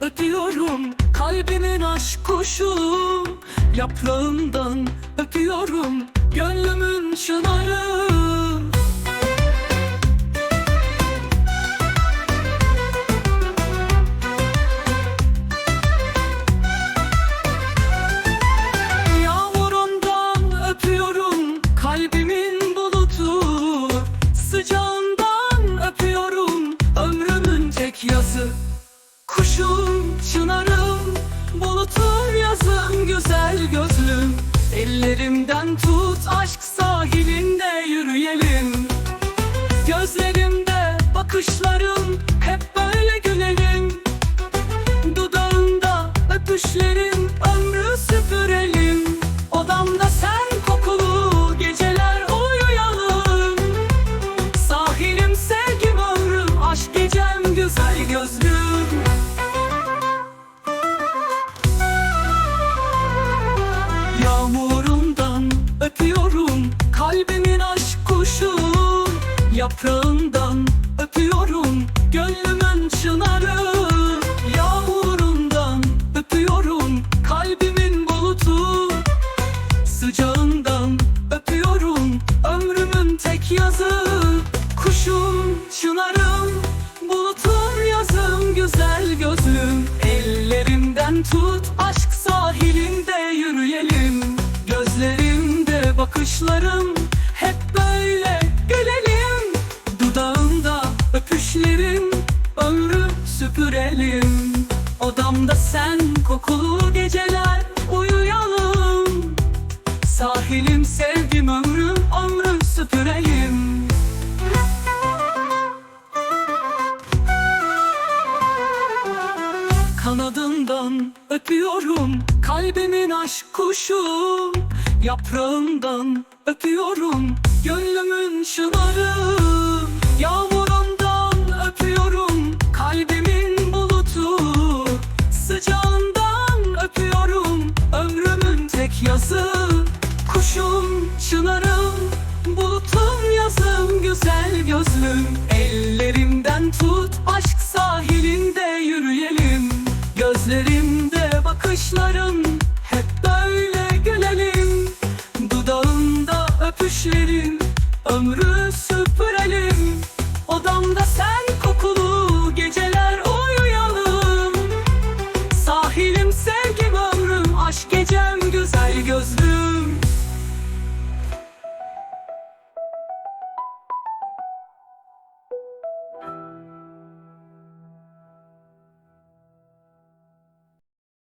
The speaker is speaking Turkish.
öpüyorum Kalbimin aşk kuşu. Yaprağından öpüyorum Gönlümün şınarı Ellerimden tut aşk sahilinde yürüyelim. Gözlerimde bakışlarım Yaprağından öpüyorum gönlümün çınarı. Yağmurundan öpüyorum kalbimin bulutu. Sıcağından öpüyorum ömrümün tek yazı. Kuşum, çınarım, bulutun yazım güzel gözlüm. Ellerimden tut aşk sahilinde yürüyelim. Gözlerimde bakışlarım süpürelim Odamda sen kokulu geceler uyuyalım. Sahilim sevgim ömrüm ömrüm süpürelim Kanadından öpüyorum kalbimin aşk kuşu. Yaprağından öpüyorum tek yazı Kuşum, çınarım, bulutun yazım güzel gözlüm. Ellerimden tut aşk sahilinde yürüyelim. Gözlerimde bakışların hep böyle gülelim. Dudağında öpüşlerin ömrü süpürelim. Odamda sen